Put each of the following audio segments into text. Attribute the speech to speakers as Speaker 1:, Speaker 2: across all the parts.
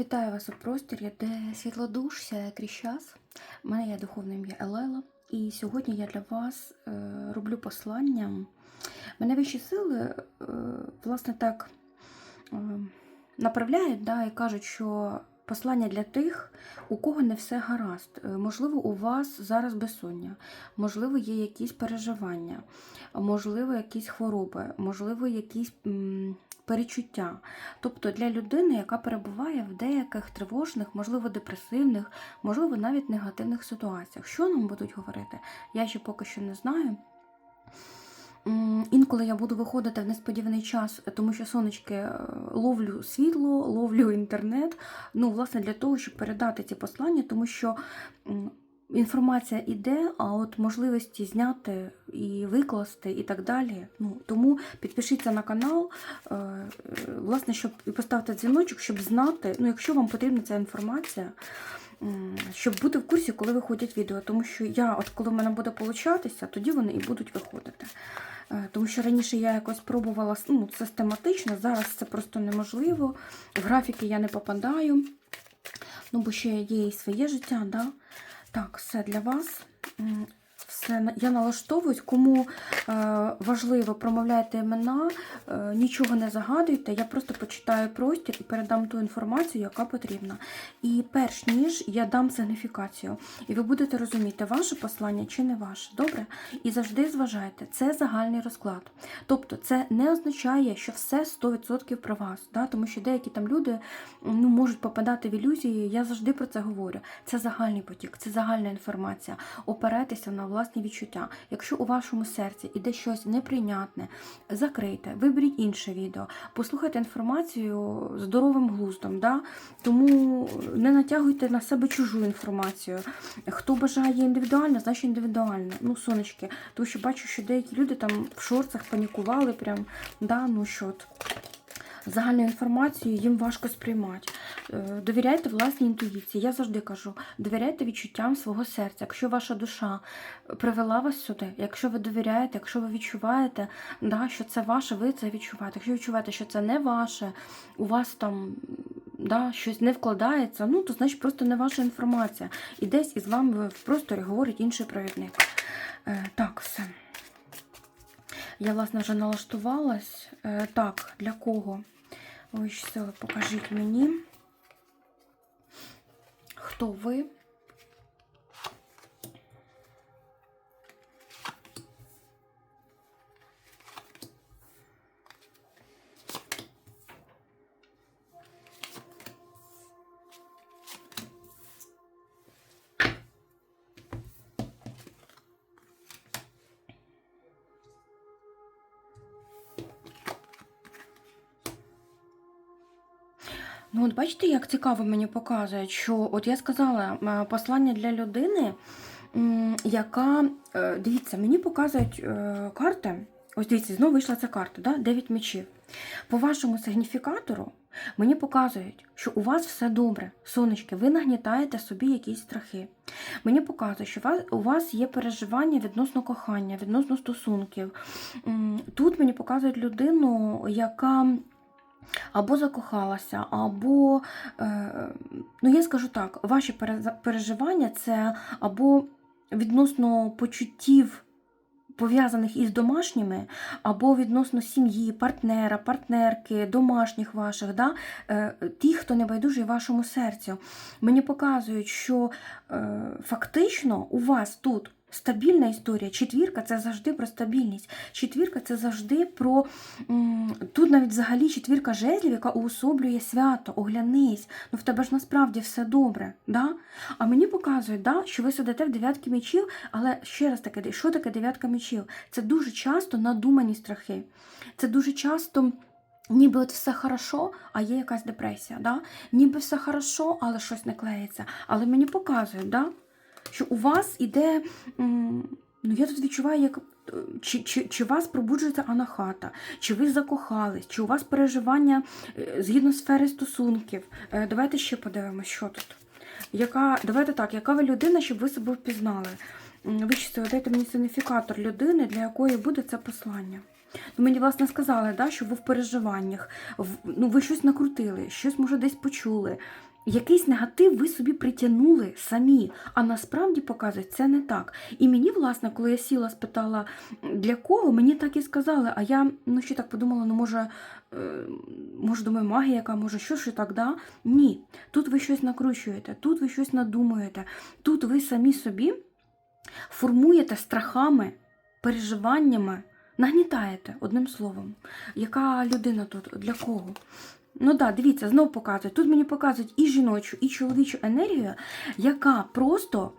Speaker 1: Вітаю вас у просторі, де світлодуш крізь час. Мене є духовне ім'я Елела, і сьогодні я для вас е, роблю послання. Мене вищі сили, е, власне, так е, направляють да, і кажуть, що послання для тих, у кого не все гаразд. Е, Можливо, у вас зараз безсоння, можливо, є якісь переживання, можливо, якісь хвороби, можливо, якісь. м, перечуття. Тобто для людини, яка перебуває в деяких тривожних, можливо, депресивних, можливо, навіть негативних ситуаціях. Що нам будуть говорити? Я ще поки що не знаю. Інколи я буду виходити в несподіваний час, тому що сонечки е, ловлю світло, ловлю інтернет. Ну, власне, для того, щоб передати ці послання, тому що інформація іде, а от можливості зняти і викласти, і так далі. Ну, тому підпишіться на канал, е, е, власне, щоб і поставте дзвіночок, щоб знати, ну, якщо вам потрібна ця інформація. Щоб бути в курсі, коли виходять відео, тому що я, от коли в мене буде получатися, тоді вони і будуть виходити. Е, Тому що раніше я якось пробувала ну, систематично, зараз це просто неможливо. В графіки я не попадаю. Ну, бо ще є і своє життя, да? Так, все для вас. Все, я налаштовуюсь, кому е, важливо, промовляйте імена, е, нічого не загадуйте. Я просто почитаю простір і передам ту інформацію, яка потрібна. І перш ніж я дам сигніфікацію, і ви будете розуміти, ваше послання чи не ваше. Добре? І завжди зважайте, це загальний розклад. Тобто, це не означає, що все 100% про вас, да? тому що деякі там люди ну, можуть попадати в ілюзії. Я завжди про це говорю. Це загальний потік, це загальна інформація. Опирайтеся на власні відчуття. Якщо у вашому серці іде щось неприйнятне, закрийте, виберіть інше відео, послухайте інформацію здоровим глуздом. Да? Тому не натягуйте на себе чужу інформацію. Хто бажає індивідуально, значить індивідуально. Ну, сонечки, тому що бачу, що деякі люди там в шорцах панікували, прям, да, ну що от. Загальну інформацію їм важко сприймати. Е, Довіряйте власній інтуїції. Я завжди кажу, довіряйте відчуттям свого серця. Якщо ваша душа привела вас сюди, якщо ви довіряєте, якщо ви відчуваєте, да, що це ваше, ви це відчуваєте. Якщо відчуваєте, що це не ваше, у вас там да, щось не вкладається, ну то значить просто не ваша інформація. І десь із вами в просторі говорить інший провідник. Е, Так, все. Я, власне, вже налаштувалась. Е, Так, для кого? Ой, що покажіть мені. Хто ви? Бачите, як цікаво мені показують, що от я сказала е, послання для людини, яка, е, дивіться, мені показують е, карти. Ось дивіться, знову вийшла ця карта, да? 9 мечів. По вашому сигніфікатору мені показують, що у вас все добре. Сонечки, ви нагнітаєте собі якісь страхи. Мені показують, що у вас, є переживання відносно кохання, відносно стосунків. Тут мені показують людину, яка або закохалася, або, е, ну я скажу так, ваші переживання це або відносно почуттів. Пов'язаних із домашніми, або відносно сім'ї, партнера, партнерки, домашніх ваших, да? е, ті, хто не байдужий вашому серцю. Мені показують, що е, фактично у вас тут стабільна історія. Четвірка це завжди про стабільність. Четвірка це завжди про. Тут навіть взагалі четвірка жезлів, яка уособлює свято, оглянись. Ну в тебе ж насправді все добре. Да? А мені показують, да, що ви сидите в дев'ятки мечів, але ще раз таке, що таке дев'ятка мечів? Це дуже часто надумані страхи. Це дуже часто. Ніби от все хорошо, а є якась депресія. Да? Ніби все хорошо, але щось не клеїться. Але мені показують, да? Що у вас іде. Ну, я тут відчуваю, як чи, чи, чи вас пробуджується анахата, чи ви закохались, чи у вас переживання е, згідно сфери стосунків. Е, Давайте ще подивимось, що тут. Яка, давайте так, яка ви людина, щоб ви себе впізнали? М, Вичистили, дайте мені сигніфікатор людини, для якої буде це послання. Ну, Мені, власне, сказали, да, що ви в переживаннях, в- ну, ви щось накрутили, щось, може, десь почули. Якийсь негатив ви собі притягнули самі, а насправді показують, це не так. І мені, власне, коли я сіла, спитала, для кого, мені так і сказали. А я ну, ще так подумала, ну може, е, може, думаю, магія, яка може, що ж і так, да? Ні. Тут ви щось накручуєте, тут ви щось надумуєте, тут ви самі собі формуєте страхами, переживаннями, нагнітаєте, одним словом. Яка людина тут? Для кого? Ну так, да, дивіться, знову показують. Тут мені показують і жіночу, і чоловічу енергію, яка просто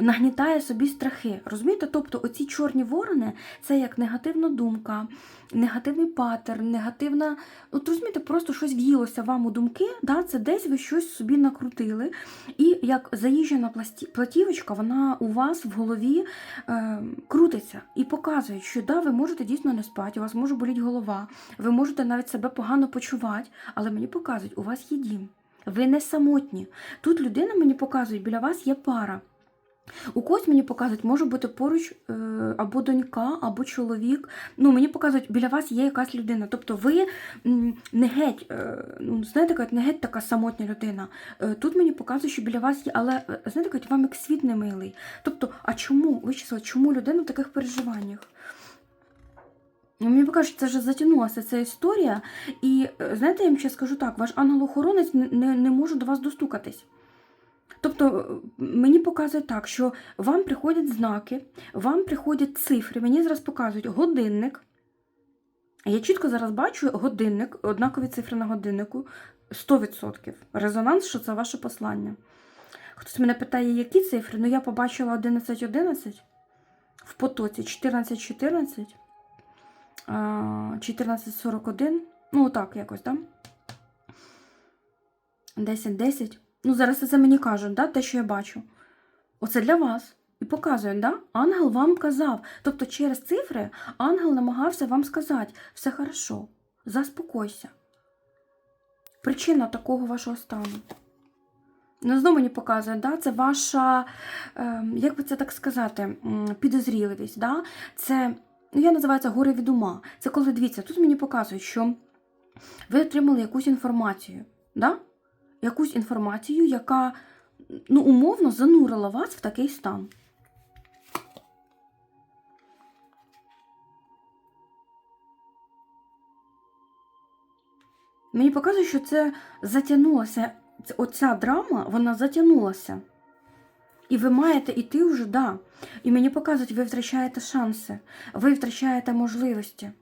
Speaker 1: нагнітає собі страхи. Розумієте? Тобто оці чорні ворони це як негативна думка, негативний паттерн, негативна. От розумієте, просто щось в'їлося вам у думки, да? це десь ви щось собі накрутили. І як заїжджена платівочка, вона у вас в голові е, крутиться і показує, що да, ви можете дійсно не спати, у вас може боліти голова, ви можете навіть себе погано почувати, але мені показують, у вас є дім. Ви не самотні. Тут людина мені показує, біля вас є пара. У когось мені показують, може бути поруч е, або донька, або чоловік. Ну, мені показують, біля вас є якась людина. Тобто ви не геть, е, ну, знаєте, не геть така самотня людина. Е, Тут мені показують, що біля вас є, але знаєте, кажуть, вам як світ не милий. Тобто, а чому? Ви число, чому людина в таких переживаннях? Ну, Мені покажуть, це вже затягнулася ця історія. І знаєте, я вам ще скажу так: ваш ангел-охоронець не, не, не може до вас достукатись. Тобто мені показує так, що вам приходять знаки, вам приходять цифри, мені зараз показують годинник. Я чітко зараз бачу годинник, однакові цифри на годиннику 100%. Резонанс, що це ваше послання. Хтось мене питає, які цифри? Ну, я побачила 11.11 в потоці 14.14, 14.41. Ну, так, якось, так? 10.10. Ну, зараз це мені кажуть, да, те, що я бачу. Оце для вас. І показують, да? Ангел вам казав. Тобто через цифри ангел намагався вам сказати, все хорошо, заспокойся. Причина такого вашого стану. Ну, знову мені показує, да? це ваша, е, як би це так сказати, підозріливість. Да? Це, ну, я називаю це горе від ума. Це коли дивіться, тут мені показують, що ви отримали якусь інформацію. Да? Якусь інформацію, яка ну, умовно занурила вас в такий стан. Мені показує, що це затягнулося. Оця драма, вона затягнулася. І ви маєте йти вже, да. І мені показують, ви втрачаєте шанси, ви втрачаєте можливості.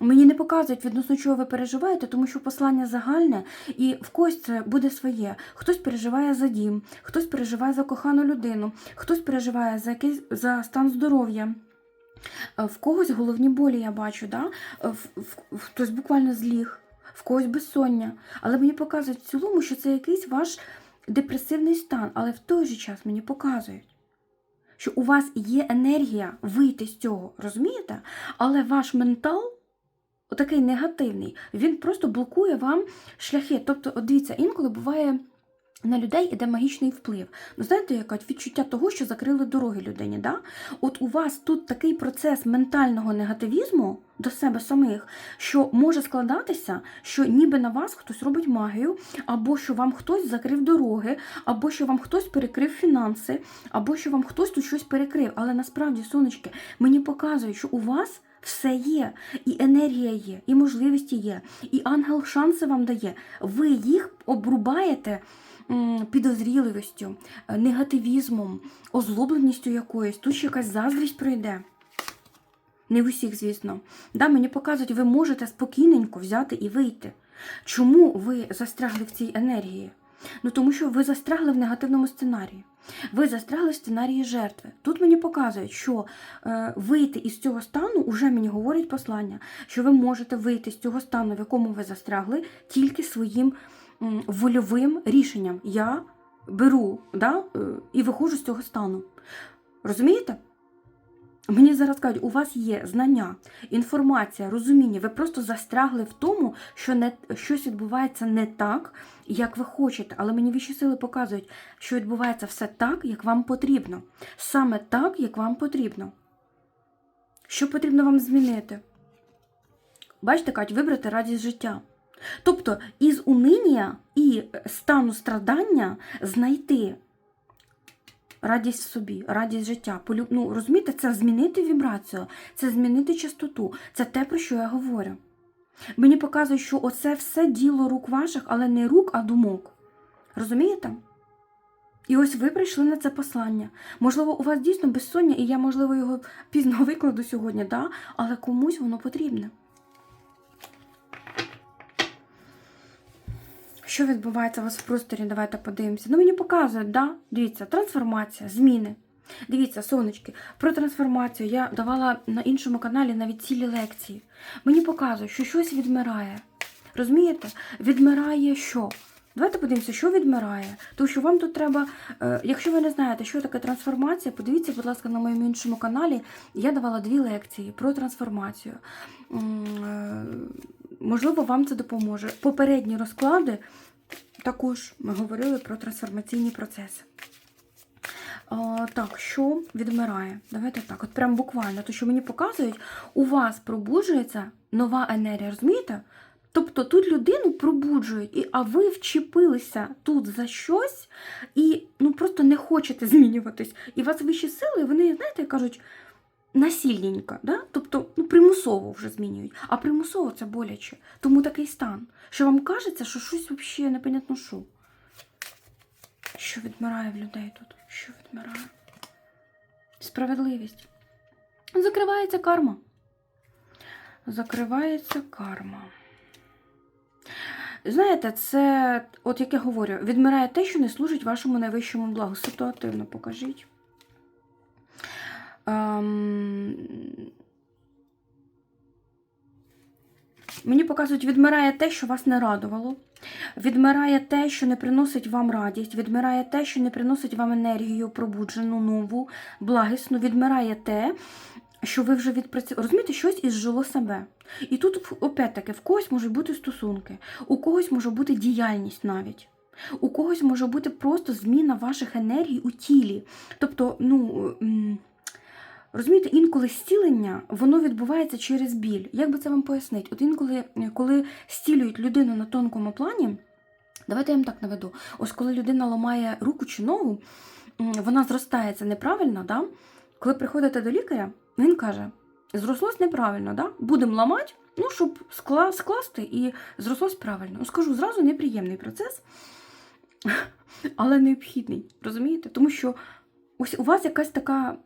Speaker 1: Мені не показують відносно чого ви переживаєте, тому що послання загальне, і в когось це буде своє. Хтось переживає за дім, хтось переживає за кохану людину, хтось переживає за якийсь за стан здоров'я. Е, В когось головні болі я бачу, да? Е, в, в, хтось буквально зліг, в когось безсоння. Але мені показують в цілому, що це якийсь ваш депресивний стан, але в той же час мені показують. Що у вас є енергія вийти з цього, розумієте? Але ваш ментал, отакий негативний, він просто блокує вам шляхи. Тобто, от дивіться, інколи буває. На людей іде магічний вплив. Ну, знаєте, яке відчуття того, що закрили дороги людині. Да? От у вас тут такий процес ментального негативізму до себе самих, що може складатися, що ніби на вас хтось робить магію, або що вам хтось закрив дороги, або що вам хтось перекрив фінанси, або що вам хтось тут щось перекрив. Але насправді, сонечки, мені показують, що у вас все є, і енергія є, і можливості є, і ангел шанси вам дає. Ви їх обрубаєте підозріливістю, е, негативізмом, озлобленістю якоюсь. Тут ще якась заздрість пройде. Не в усіх, звісно. Да, мені показують, ви можете спокійненько взяти і вийти. Чому ви застрягли в цій енергії? Ну тому що ви застрягли в негативному сценарії. Ви застрягли в сценарії жертви. Тут мені показують, що е, вийти із цього стану уже мені говорить послання, що ви можете вийти з цього стану, в якому ви застрягли, тільки своїм м, вольовим рішенням. Я беру да, е, і виходжу з цього стану. Розумієте? Мені зараз кажуть, у вас є знання, інформація, розуміння. Ви просто застрягли в тому, що не, щось відбувається не так, як ви хочете. Але мені вищі сили показують, що відбувається все так, як вам потрібно. Саме так, як вам потрібно. Що потрібно вам змінити? Бачите, Кать, вибрати радість життя. Тобто із униння і стану страдання знайти радість в собі, радість життя. Полю- Ну, розумієте, це змінити вібрацію, це змінити частоту. Це те, про що я говорю. Мені показує, що оце все діло рук ваших, але не рук, а думок. Розумієте? І ось ви прийшли на це послання. Можливо, у вас дійсно безсоння, і я, можливо, його пізно викладу сьогодні, да? але комусь воно потрібне. Що відбувається у вас в просторі? Давайте подивимося. Ну, мені показують, да? Дивіться, трансформація, зміни. Дивіться, сонечки, про трансформацію я давала на іншому каналі навіть цілі лекції. Мені показують, що щось відмирає. Розумієте? Відмирає що? Давайте подивимося, що відмирає. Тому що вам тут треба, е, якщо ви не знаєте, що таке трансформація, подивіться, будь ласка, на моєму іншому каналі. Я давала дві лекції про трансформацію. Можливо, вам це допоможе. Попередні розклади також ми говорили про трансформаційні процеси. А, так, що відмирає? Давайте так, от прям буквально, то що мені показують, у вас пробуджується нова енергія, розумієте? Тобто тут людину пробуджують, і, а ви вчепилися тут за щось і ну, просто не хочете змінюватись. І вас вищі сили, вони, знаєте, кажуть, насильненько, да? тобто ну, примусово вже змінюють. А примусово це боляче. Тому такий стан, що вам кажеться, що щось взагалі непонятно що. Що відмирає в людей тут? Що відмирає? Справедливість. Закривається карма. Закривається карма. Знаєте, це, от як я говорю, відмирає те, що не служить вашому найвищому благу. Ситуативно покажіть. Ем... Мені показують, відмирає те, що вас не радувало. Відмирає те, що не приносить вам радість, відмирає те, що не приносить вам енергію, пробуджену, нову, благісну, відмирає те, що ви вже відпрацювали. Розумієте, щось ізжило себе. І тут, опять-таки, в когось можуть бути стосунки, у когось може бути діяльність навіть. У когось може бути просто зміна ваших енергій у тілі. Тобто, ну. Розумієте, інколи зцілення воно відбувається через біль. Як би це вам пояснити? От інколи, коли зцілюють людину на тонкому плані, давайте я вам так наведу. Ось коли людина ламає руку чи ногу, вона зростається неправильно, да? коли приходите до лікаря, він каже: зрослось неправильно, да? будемо ламати, ну, щоб скла- скласти і зрослось правильно. Ну, скажу, зразу неприємний процес, але необхідний. Розумієте? Тому що ось у вас якась така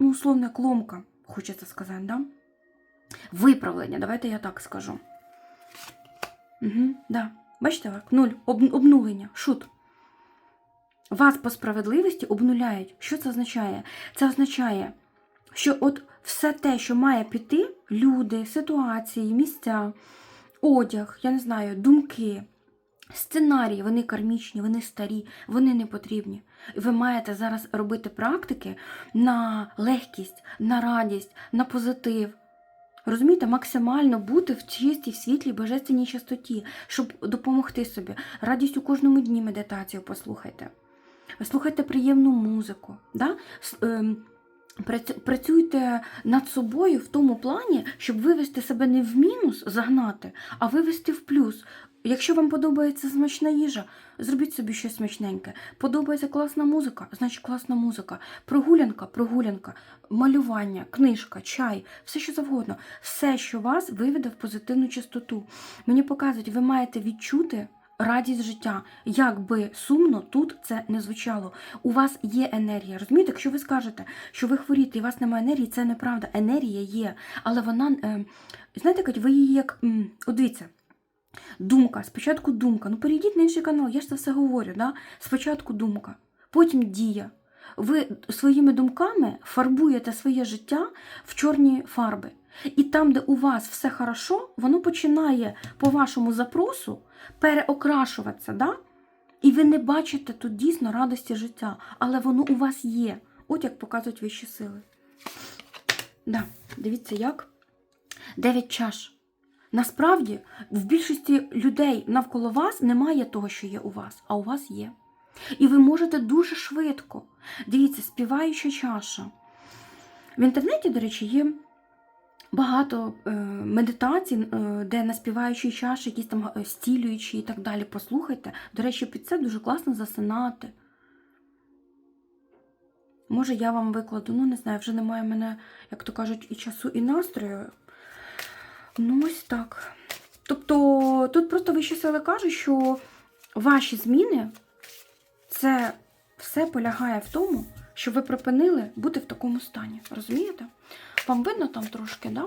Speaker 1: ну, условно, кломка, хочеться сказати, да? Виправлення, давайте я так скажу. Угу, да. Бачите, як? Нуль. Об, обнулення. Шут. Вас по справедливості обнуляють. Що це означає? Це означає, що от все те, що має піти, люди, ситуації, місця, одяг, я не знаю, думки, сценарії, вони кармічні, вони старі, вони не потрібні. Ви маєте зараз робити практики на легкість, на радість, на позитив. Розумієте, максимально бути в чистій, в світлій, божественній частоті, щоб допомогти собі. Радість у кожному дні медитацію послухайте. Слухайте приємну музику. Да? Працюйте над собою в тому плані, щоб вивести себе не в мінус, загнати, а вивести в плюс. Якщо вам подобається смачна їжа, зробіть собі щось смачненьке. Подобається класна музика, значить класна музика. Прогулянка, прогулянка, малювання, книжка, чай, все що завгодно. Все, що вас виведе в позитивну чистоту. Мені показують, ви маєте відчути. Радість життя, як би сумно тут це не звучало. У вас є енергія. Розумієте, якщо ви скажете, що ви хворієте і у вас немає енергії, це неправда. Енергія є, але вона, е, знаєте, ви її як. От дивіться, Думка, спочатку думка. Ну перейдіть на інший канал, я ж це все говорю. Да? Спочатку думка, потім дія. Ви своїми думками фарбуєте своє життя в чорні фарби. І там, де у вас все хорошо, воно починає по вашому запросу переокрашуватися. Да? І ви не бачите тут дійсно радості життя, але воно у вас є. От як показують вищі сили. Да, дивіться як. Дев'ять чаш. Насправді, в більшості людей навколо вас немає того, що є у вас, а у вас є. І ви можете дуже швидко. Дивіться, співаюча чаша. В інтернеті, до речі, є багато е, медитацій, е, де наспіваючі чаші, якісь там е, стілюючі і так далі. Послухайте. До речі, під це дуже класно засинати. Може, я вам викладу, ну не знаю, вже немає мене, як то кажуть, і часу, і настрою. Ну, ось так. Тобто, тут просто вищі сили кажуть, що ваші зміни це все полягає в тому, що ви припинили бути в такому стані. Розумієте? Вам видно там трошки, да?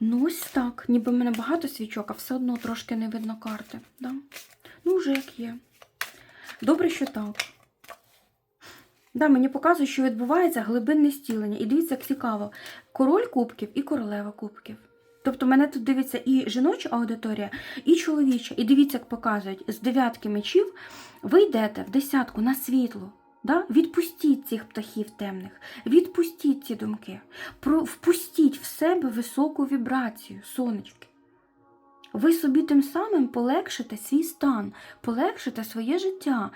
Speaker 1: Ну, ось так. Ніби в мене багато свічок, а все одно трошки не видно карти. Да? Ну, вже як є. Добре, що так. Да, мені показує, що відбувається глибинне стілення. І дивіться, як цікаво. Король кубків і королева кубків. Тобто мене тут дивиться і жіноча аудиторія, і чоловіча. І дивіться, як показують, з дев'ятки мечів ви йдете в десятку на світло. Да? Відпустіть цих птахів темних, відпустіть ці думки, впустіть в себе високу вібрацію, сонечки. Ви собі тим самим полегшите свій стан, полегшите своє життя.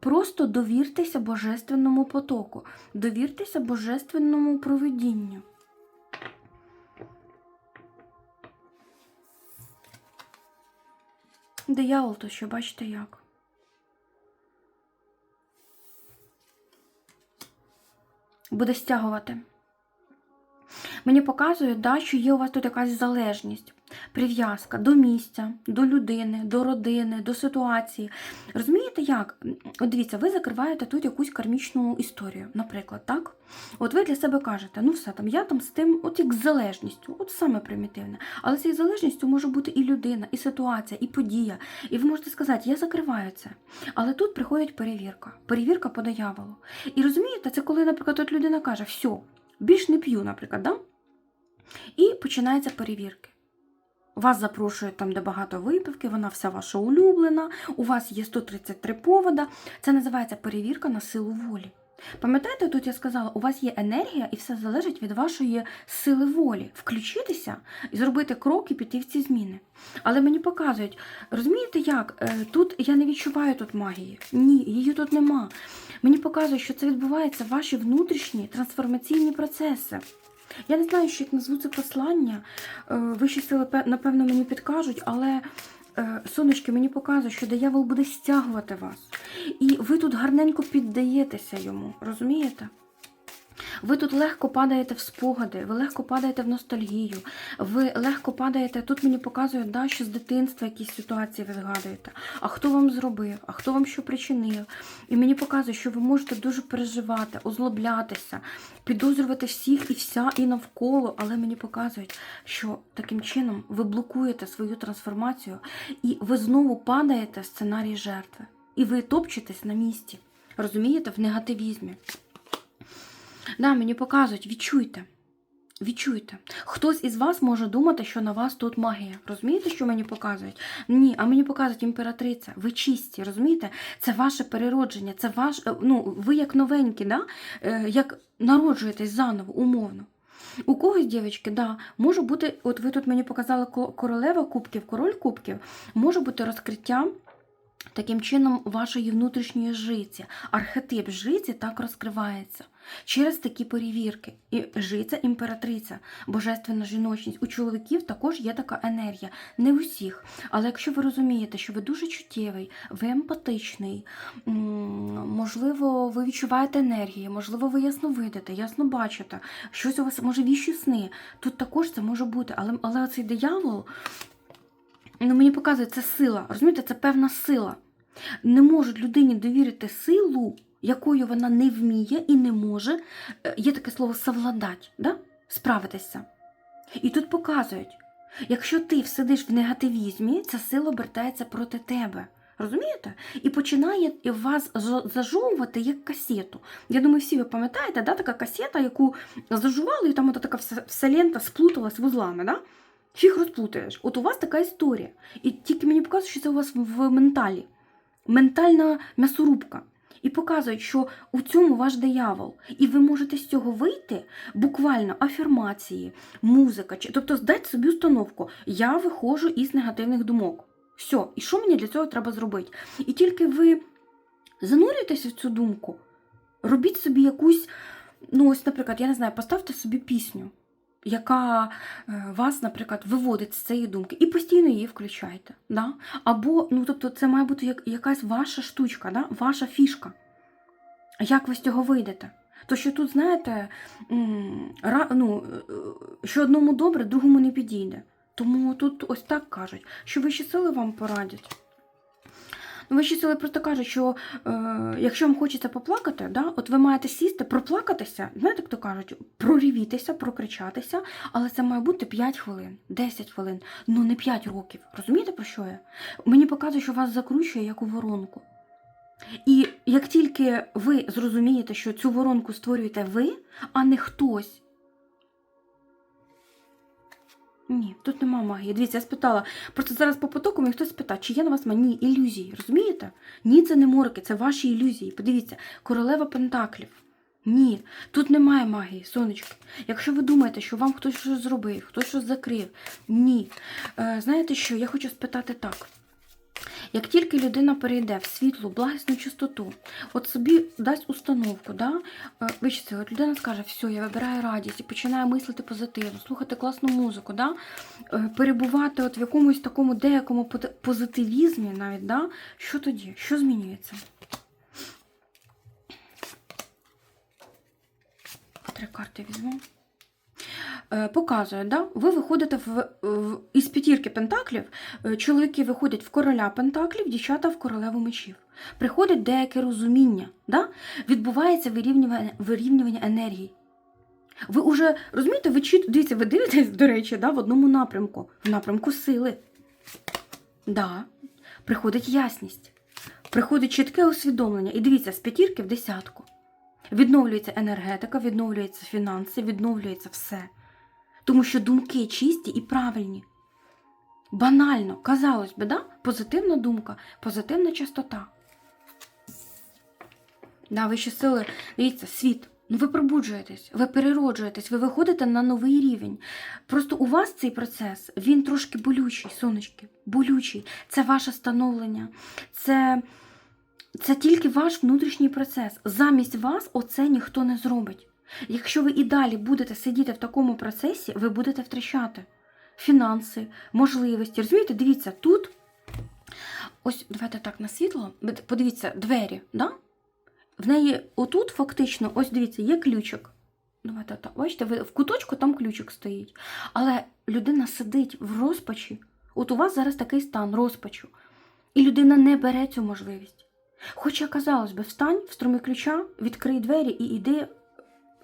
Speaker 1: Просто довіртеся божественному потоку, довіртеся божественному провидінню. Диявол то що, бачите як? Буде стягувати. Мені показує, да, що є у вас тут якась залежність, прив'язка до місця, до людини, до родини, до ситуації. Розумієте як? От дивіться, ви закриваєте тут якусь кармічну історію, наприклад, так? От ви для себе кажете, ну все там, я там з тим, от як з залежністю, от саме примітивне. Але цією залежністю може бути і людина, і ситуація, і подія. І ви можете сказати, я закриваю це. Але тут приходить перевірка. Перевірка по дияволу. І розумієте, це коли, наприклад, от людина каже, все, більш не п'ю, наприклад, да? і починаються перевірки. Вас запрошують там, де багато випивки, вона вся ваша улюблена, у вас є 133 повода. Це називається перевірка на силу волі. Пам'ятаєте, тут я сказала, у вас є енергія і все залежить від вашої сили волі. Включитися і зробити крок і піти в ці зміни. Але мені показують, розумієте як? Е, Тут я не відчуваю тут магії. Ні, її тут нема. Мені показують, що це відбувається ваші внутрішні трансформаційні процеси. Я не знаю, що як назву це послання. Е, Вищі сили, напевно, мені підкажуть, але е, сонечки мені показує, що диявол буде стягувати вас. І ви тут гарненько піддаєтеся йому, розумієте? Ви тут легко падаєте в спогади, ви легко падаєте в ностальгію, ви легко падаєте. Тут мені показують, да, що з дитинства якісь ситуації ви згадуєте. А хто вам зробив, а хто вам що причинив. І мені показує, що ви можете дуже переживати, озлоблятися, підозрювати всіх і вся, і навколо. Але мені показують, що таким чином ви блокуєте свою трансформацію і ви знову падаєте в сценарій жертви. І ви топчетесь на місці. Розумієте, в негативізмі. Да, мені показують, відчуйте. Відчуйте. Хтось із вас може думати, що на вас тут магія. Розумієте, що мені показують? Ні, а мені показують імператриця. Ви чисті, розумієте? Це ваше переродження, це ваш, е, ну, ви як новенькі, да? Е, як народжуєтесь заново, умовно. У когось, дівчатки, да, може бути, от ви тут мені показали королева кубків, король кубків, може бути розкриття таким чином вашої внутрішньої жиці. Архетип жиці так розкривається через такі перевірки. І жиця імператриця, божественна жіночність. У чоловіків також є така енергія. Не усіх. Але якщо ви розумієте, що ви дуже чуттєвий, ви емпатичний, можливо, ви відчуваєте енергію, можливо, ви ясно видите, ясно бачите, щось у вас може віщі сни. Тут також це може бути. Але, але оцей диявол. Ну, мені показує, це сила. Розумієте, це певна сила. Не можуть людині довірити силу, якою вона не вміє і не може. е, Є таке слово совладать, да? справитися. І тут показують, якщо ти сидиш в негативізмі, ця сила обертається проти тебе. Розумієте? І починає вас за- зажовувати як касету. Я думаю, всі ви пам'ятаєте, да, така касета, яку зажували, і там от така вся, лента сплуталась вузлами. Да? Фіг розплутаєш. От у вас така історія. І тільки мені показують, що це у вас в менталі. Ментальна м'ясорубка. І показують, що у цьому ваш диявол. І ви можете з цього вийти буквально афірмації, музика. чи- Тобто здати собі установку. Я виходжу із негативних думок. Все, і що мені для цього треба зробити? І тільки ви занурюєтеся в цю думку, робіть собі якусь, ну ось, наприклад, я не знаю, поставте собі пісню. Яка е, вас, наприклад, виводить з цієї думки, і постійно її включайте. Да? Або, ну, тобто, це має бути як, якась ваша штучка, да? ваша фішка. Як ви з цього вийдете? То що тут, знаєте, ну, е, що одному добре, другому не підійде. Тому тут ось так кажуть, що вищі сили вам порадять. Ну, Вищі сили просто кажуть, що е, якщо вам хочеться поплакати, да, от ви маєте сісти, проплакатися, знаєте, як то кажуть, прорівітися, прокричатися, але це має бути 5 хвилин, 10 хвилин, ну не 5 років. Розумієте, про що я? Мені показує, що вас закручує як у воронку. І як тільки ви зрозумієте, що цю воронку створюєте ви, а не хтось. Ні, тут нема магії. Дивіться, я спитала. Просто зараз по потоку мені хтось спитав, чи є на вас ні ілюзії. Розумієте? Ні, це не морки, це ваші ілюзії. Подивіться, королева Пентаклів. Ні, тут немає магії, сонечки. Якщо ви думаєте, що вам хтось щось зробив, хтось щось закрив, ні. Е, знаєте що, я хочу спитати так. Як тільки людина перейде в світлу, благісну чистоту, от собі дасть установку, да? е, от людина скаже, все, я вибираю радість і починає мислити позитивно, слухати класну музику, да? е, перебувати от в якомусь такому деякому позитивізмі навіть, да? що тоді? Що змінюється? Три карти візьму. Е, Показує, да? ви виходите в, в, із п'ятірки пентаклів, е, чоловіки виходять в короля пентаклів, дівчата в королеву мечів. Приходить деяке розуміння, да? відбувається вирівнювання, вирівнювання енергії. Ви вже розумієте, ви чіт... дивіться, ви дивитесь, до речі, да, в одному напрямку, в напрямку сили. Да. Приходить ясність, приходить чітке усвідомлення. І дивіться, з п'ятірки в десятку. Відновлюється енергетика, відновлюються фінанси, відновлюється все. Тому що думки чисті і правильні. Банально, казалось би, да? позитивна думка, позитивна частота. Да, вищі сили, дивіться, світ. Ну ви пробуджуєтесь, ви перероджуєтесь, ви виходите на новий рівень. Просто у вас цей процес, він трошки болючий, сонечки, болючий. Це ваше становлення, це, це тільки ваш внутрішній процес. Замість вас оце ніхто не зробить. Якщо ви і далі будете сидіти в такому процесі, ви будете втрачати фінанси, можливості. Розумієте, дивіться, тут ось давайте так на світло. Подивіться, двері, да? В неї отут фактично, ось дивіться, є ключик. Давайте так. Бачите, в куточку там ключик стоїть. Але людина сидить в розпачі. От у вас зараз такий стан розпачу. І людина не бере цю можливість. Хоча, казалось би, встань в струмі ключа, відкрий двері і йди,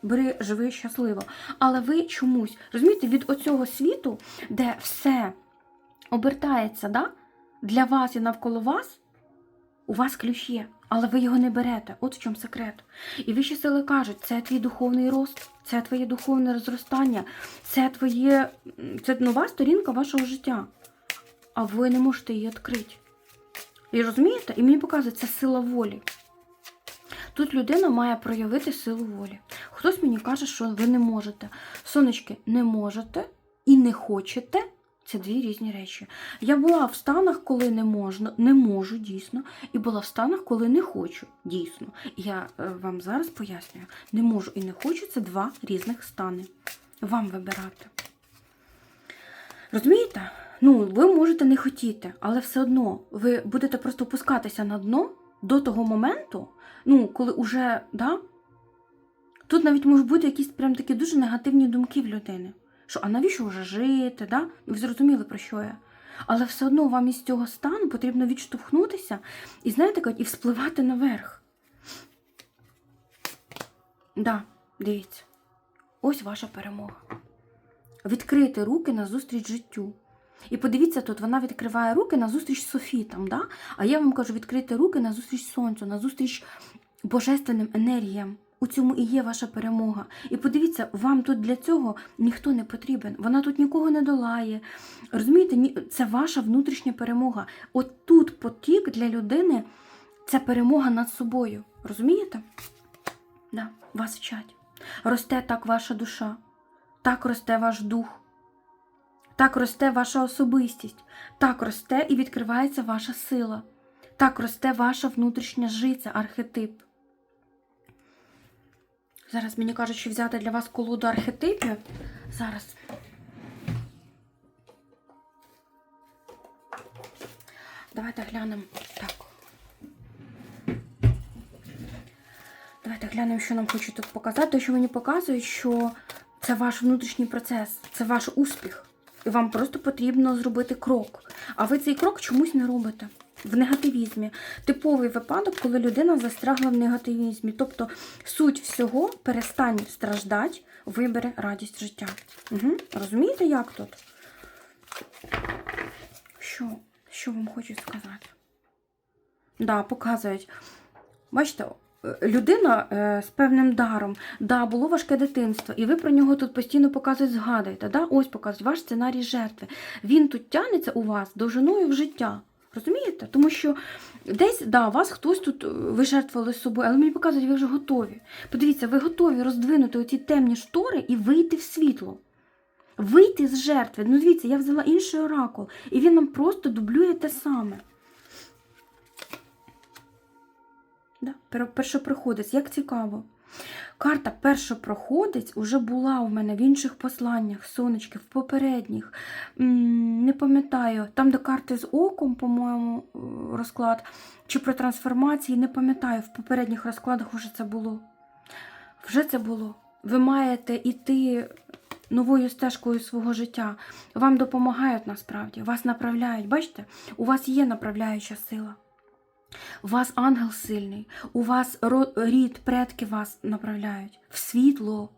Speaker 1: бери, живи щасливо. Але ви чомусь, розумієте, від оцього світу, де все обертається да, для вас і навколо вас, у вас ключ є, але ви його не берете. От в чому секрет. І вищі сили кажуть, це твій духовний рост, це твоє духовне розростання, це твоє, це нова сторінка вашого життя. А ви не можете її відкрити. І розумієте? І мені показує, це сила волі. Тут людина має проявити силу волі. Хтось мені каже, що ви не можете. Сонечки, не можете і не хочете. Це дві різні речі. Я була в станах, коли не можна, не можу дійсно, і була в станах, коли не хочу дійсно. Я е, вам зараз пояснюю: не можу і не хочу це два різних стани. Вам вибирати. Розумієте? Ну, ви можете не хотіти, але все одно ви будете просто опускатися на дно до того моменту, ну, коли уже, да? Тут навіть можуть бути якісь прям такі дуже негативні думки в людини. Що, а навіщо вже жити? Да? Ви зрозуміли, про що я? Але все одно вам із цього стану потрібно відштовхнутися і, знаєте, і вспливати наверх. Да, дивіться. Ось ваша перемога. Відкрити руки назустріч життю. І подивіться тут, вона відкриває руки назустріч софітам, да? а я вам кажу, відкрити руки назустріч сонцю, назустріч божественним енергіям. У цьому і є ваша перемога. І подивіться, вам тут для цього ніхто не потрібен. Вона тут нікого не долає. Розумієте, це ваша внутрішня перемога. От тут потік для людини це перемога над собою. Розумієте? Да, вас вчать. Росте так ваша душа, так росте ваш дух. Так росте ваша особистість, так росте і відкривається ваша сила, так росте ваша внутрішня жиця, архетип. Зараз мені кажуть, що взяти для вас колоду архетипів. Зараз. Давайте глянемо. Так. Давайте глянемо, що нам хочуть тут показати. Те, що мені показують, що це ваш внутрішній процес, це ваш успіх. І вам просто потрібно зробити крок. А ви цей крок чомусь не робите. В негативізмі. Типовий випадок, коли людина застрягла в негативізмі. Тобто суть всього перестань страждати, вибери радість життя. Угу. Розумієте, як тут? Що? Що вам хочуть сказати? Да, показують. Бачите, людина е, з певним даром, да, було важке дитинство, і ви про нього тут постійно показують, згадуєте. Да? Ось показують ваш сценарій жертви. Він тут тягнеться у вас довжиною в життя. Розумієте? Тому що десь, да, вас хтось тут е, ви з собою, але мені показують, ви вже готові. Подивіться, ви готові роздвинути оці темні штори і вийти в світло. Вийти з жертви. Ну, дивіться, я взяла інший оракул, і він нам просто дублює те саме. Да, пер- першопроходець, як цікаво. Карта першопроходець уже була у мене в інших посланнях, сонечки, в попередніх. Не пам'ятаю, там, де карти з оком, по-моєму, е, розклад, чи про трансформації, не пам'ятаю, в попередніх розкладах вже це було. Вже це було. Ви маєте йти новою стежкою свого життя. Вам допомагають насправді, вас направляють. Бачите, у вас є направляюча сила. У вас ангел сильний, у вас рід, предки вас направляють в світло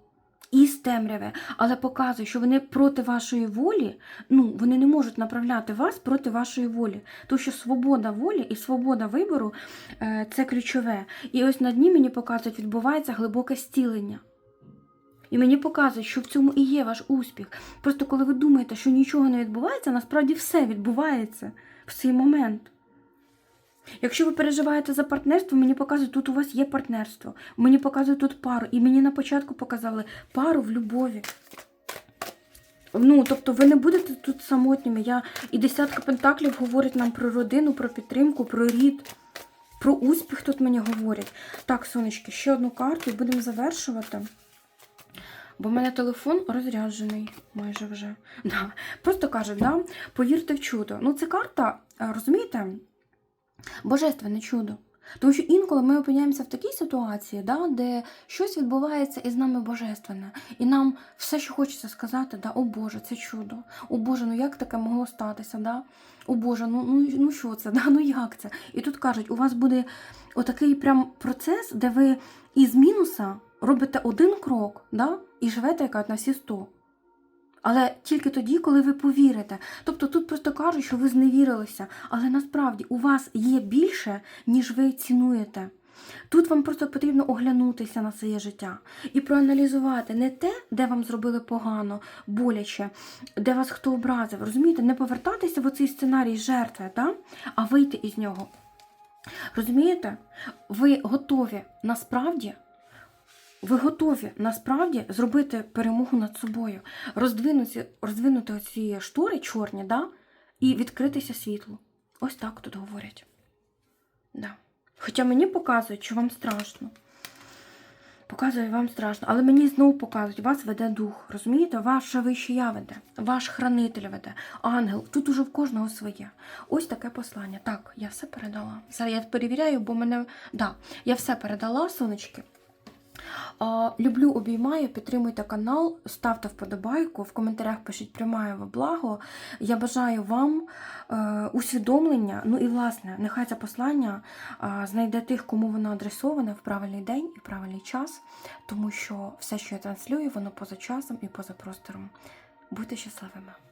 Speaker 1: із темряви, але показує, що вони проти вашої волі, ну вони не можуть направляти вас проти вашої волі. Тому що свобода волі і свобода вибору е, це ключове. І ось на дні мені показують, відбувається глибоке стілення. І мені показують, що в цьому і є ваш успіх. Просто коли ви думаєте, що нічого не відбувається, насправді все відбувається в цей момент. Якщо ви переживаєте за партнерство, мені показують, тут у вас є партнерство. Мені показують тут пару. І мені на початку показали пару в любові. Ну, тобто ви не будете тут самотніми. Я... І десятка пентаклів говорить нам про родину, про підтримку, про рід, про успіх тут мені говорять. Так, сонечки, ще одну карту і будемо завершувати. Бо в мене телефон розряджений майже вже. Да. Просто кажуть, да, повірте в чудо. Ну, це карта, розумієте? Божественне чудо. Тому що інколи ми опиняємося в такій ситуації, да, де щось відбувається із нами божественне. І нам все, що хочеться сказати, да, о Боже, це чудо. О Боже, ну як таке могло статися? Да? О Боже, ну, ну, ну що це? Да? Ну як це? І тут кажуть, у вас буде отакий прям процес, де ви із мінуса робите один крок да? і живете як на всі сто. Але тільки тоді, коли ви повірите. Тобто тут просто кажуть, що ви зневірилися, але насправді у вас є більше, ніж ви цінуєте. Тут вам просто потрібно оглянутися на своє життя і проаналізувати не те, де вам зробили погано, боляче, де вас хто образив. Розумієте, не повертатися в оцей сценарій жертви, да? а вийти із нього. Розумієте? Ви готові насправді ви готові насправді зробити перемогу над собою, роздвинути, роздвинути оці штори чорні, да? і відкритися світлу. Ось так тут говорять. Да. Хоча мені показують, що вам страшно. Показує вам страшно, але мені знову показують, вас веде дух. Розумієте? Ваше вище я веде, ваш хранитель веде, ангел. Тут уже в кожного своє. Ось таке послання. Так, я все передала. Зараз я перевіряю, бо мене. Да, я все передала, сонечки. Люблю, обіймаю, підтримуйте канал, ставте вподобайку, в коментарях пишіть приймаю во благо. Я бажаю вам е, усвідомлення. Ну і власне, нехай це послання знайде тих, кому воно адресоване в правильний день і в правильний час, тому що все, що я транслюю, воно поза часом і поза простором. Будьте щасливими!